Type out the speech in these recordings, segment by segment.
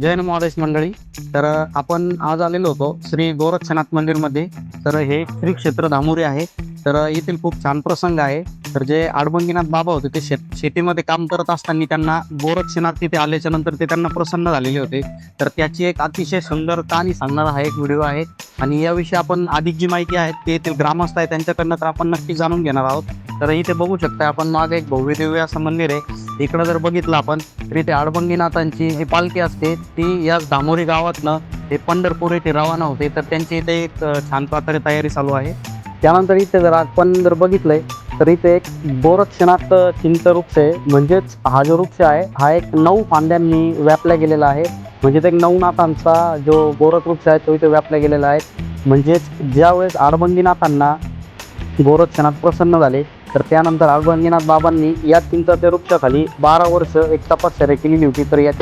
जैन महादेश मंडळी. तर आपण आज आलेलो होतो श्री गोरक्षनाथ मंदिरमध्ये. तर हे श्री क्षेत्र धामुरे आहे. तर येथील खूप छान प्रसंग आहे. तर जे आडबंगीनाथ बाबा होते ते शेत शेतीमध्ये काम करत असताना त्यांना गोरक्षनाथ तिथे आल्याच्यानंतर ते त्यांना प्रसन्न झालेले होते. तर त्याची एक अतिशय सुंदर कहाणी सांगणारा हा एक व्हिडिओ आहे. आणि याविषयी आपण अधिक जी माहिती आहे ते ते ग्रामस्थ आहे त्यांच्याकडनं तर आपण नक्की जाणून घेणार आहोत. तर इथे बघू शकता आपण मागे एक भव्य दिव्य असं मंदिर आहे. इकडं जर बघितलं आपण तर इथे आडबंगीनाथांची ही पालखी असते ती याच धामोरी गावातनं ते पंढरपूर येथे रवाना होते. तर त्यांची इथे एक छान प्रकारे तयारी चालू आहे. त्यानंतर इथे जर आपण जर बघितलंय तर इथे एक बोरक्षणात चिंतवृक्ष आहे. म्हणजेच हा जो वृक्ष आहे हा एक नऊ फांद्यांनी व्यापला गेलेला आहे. म्हणजे ते एक नवनाथांचा जो गोरख वृक्ष आहे तो इथे व्यापला गेलेला आहे. म्हणजेच ज्यावेळेस आडबंगीनाथांना गोरक्षणात प्रसन्न झाले तर त्यानंतर आडबंगीनाथ बाबांनी या चिंताच्या वृक्षाखाली बारा वर्ष एक तपश्चर्या केलेली होती. तर या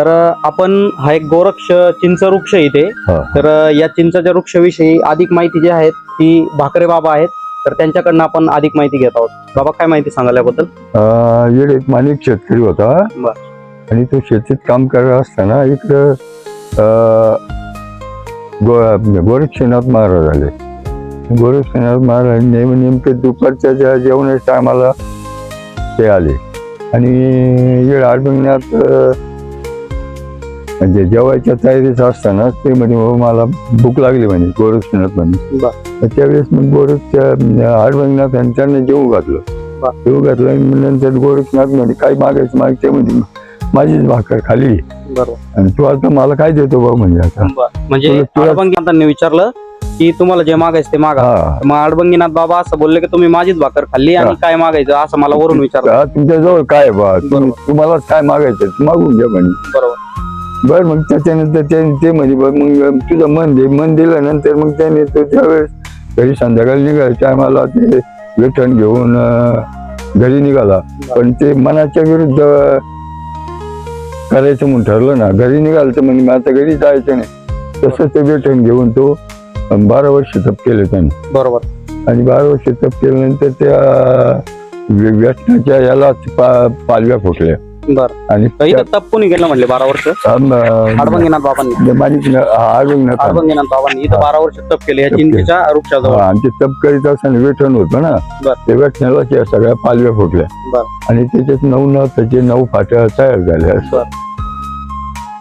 तर आपण हा एक गोरक्ष चिंच वृक्ष इथे. हा. तर या चिंचाच्या वृक्षाविषयी अधिक माहिती जी आहे ती भाकरे बाबा आहेत. तर त्यांच्याकडनं आपण अधिक माहिती घेत आहोत. बाबा काय माहिती सांगाल याबद्दल एक माणिक शेतकरी होता. आणि तो शेतीत काम करत असताना इकडं गो- गोरक्षनाथ महाराज आले. गोरक्षनाथ महाराज नेम नेमके दुपारच्या ज्या जेवणाच्या टायमाला ते आले. आणि इकडे आडबंगण्यात म्हणजे जेवायच्या तयारीत असताना ते म्हणे "हो, मला भूक लागली म्हणे गोरक्षनाथ म्हणे. तर त्यावेळेस मग गोरखच्या आडबंगनाथ आणि त्यांना जेवू घातलं. जेवू घातलं आणि नंतर गोरखनाथ म्हणे काय मागायचं मागते म्हणजे माझीच भाकर खाली. बरोबर. आणि तू आता मला काय देतो बा म्हणजे आता? म्हणजे विचारलं की तुम्हाला जे मागायचं ते मागा. मग आडबंगीनाथ बाबा असं बोलले की तुम्ही माझीच भाकर खाल्ली आणि. काय मागायचं असं मला वरून विचारलं. तुमच्याजवळ काय बा. तुम्हाला काय मागायचं मागून घ्या म्हणे. बरोबर. बर मग त्याच्यानंतर त्याने ते म्हणे बा मग तुझं मन दे मन दिल्यानंतर मग त्याने तो त्यावेळेस घरी संध्याकाळी निघायच्या आम्हाला ते वेठण घेऊन घरी निघाला. पण ते मनाच्या विरुद्ध करायचं म्हणून ठरलं ना. घरी निघालं तर म्हणजे आता घरी जायचं नाही. तसं ते वेठण घेऊन तो बारा वर्ष तप केले त्याने. बरोबर. आणि बारा वर्ष तप केल्यानंतर त्या व्य- व्यसनाच्या याला पा- पालव्या फुटल्या. बर. आणि इथं तप कोणी गेलं म्हणले बारा वर्ष? आडबंगीनाथ बाबांनी. मालिक आडवण्यात आडबंगीनाथ बाबांनी. इथं. बारा वर्ष तप केले या. चिंचेच्या वृक्षाजवळ आणि ते तप करीत असताना वेठण होतं ना? बर. ते वेठण्याला त्या सगळ्या पालव्या फुटल्या. बर. आणि त्याच्यात नऊ नऊ त्याचे नऊ फाट्या तयार झाल्या.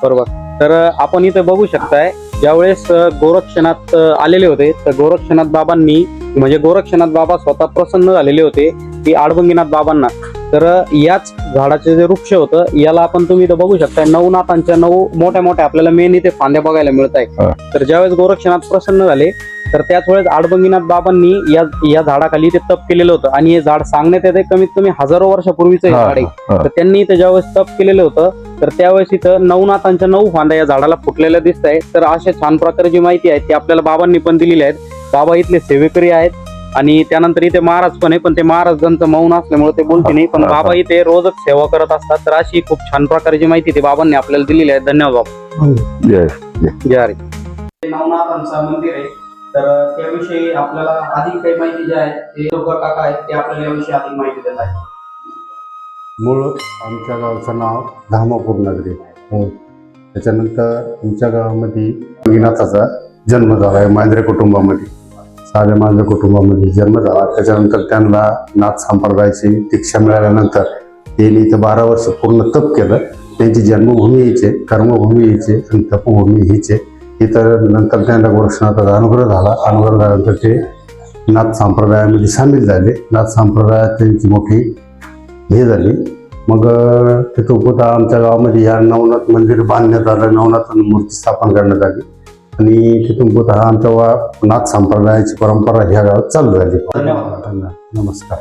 बरोबर. तर आपण इथे बघू शकताय ज्यावेळेस अ, गोरक्षनाथ अ, आलेले होते तर गोरक्षनाथ बाबांनी म्हणजे गोरक्षनाथ बाबा स्वतः प्रसन्न झालेले होते की आडबंगीनाथ बाबांना. तर याच झाडाचे जे वृक्ष होतं याला आपण तुम्ही इथं बघू शकताय. नऊ नाथांच्या नऊ मोठ्या मोठ्या आपल्याला मेन इथे फांद्या बघायला मिळत हा. आहे तर ज्यावेळेस गोरक्षनाथ प्रसन्न झाले तर त्याच वेळेस आडबंगीनाथ बाबांनी या या झाडाखाली ते तप केलेलं होतं. आणि हे झाड सांगण्यात येते कमीत कमी हजारो वर्षापूर्वीचं हे झाड आहे. तर त्यांनी इथं ज्यावेळेस तप केलेलं होतं तर त्यावेळेस इथं नवनाथांच्या नऊ फांद्या या झाडाला फुटलेल्या दिसत तर अशा छान प्रकारे जी माहिती आहे ती आपल्याला बाबांनी पण दिलेली आहेत. बाबा इथले सेवेकरी आहेत. आणि त्यानंतर इथे महाराज पण आहे पण ते महाराजांचं मौन असल्यामुळे ते बोलते नाही पण बाबा इथे रोजच सेवा करत असतात. तर अशी खूप छान प्रकारची माहिती ती बाबांनी आपल्याला दिलेली आहे. धन्यवाद बाबा. नवनाथांचं मंदिर आहे. तर त्याविषयी आपल्याला अधिक काही माहिती जी आहे ते डोकर काका आहेत ते आपल्याला याविषयी अधिक माहिती देत आहेत. मूळ आमच्या गावचं नाव धामापूर नगरी हो. त्याच्यानंतर आमच्या गावामध्ये रंगनाथाचा जन्म झाला आहे मांजरे कुटुंबामध्ये. साध्या माझ्या कुटुंबामध्ये जन्म झाला. त्याच्यानंतर त्यांना नाथ संप्रदायाची दीक्षा मिळाल्यानंतर त्यांनी इथं बारा वर्ष पूर्ण तप केलं. त्यांची जन्मभूमी हीचे कर्मभूमी यायचे आणि तपभूमी हीचे इतर नंतर त्यांना गोरक्षनाथाचा अनुग्रह झाला. अनुग्रह झाल्यानंतर ते नाथ संप्रदायामध्ये सामील झाले. नाथ संप्रदायात त्यांची मोठी हे झाली. मग तिथं तिथून आमच्या गावामध्ये या नवनाथ मंदिर बांधण्यात आलं. नवनाथ मूर्ती स्थापन करण्यात आली. आणि तिथून पुढं हा आमच्या वा नाथ संप्रदायाची परंपरा ह्या गावात चालू झाली धन्यवाद. नमस्कार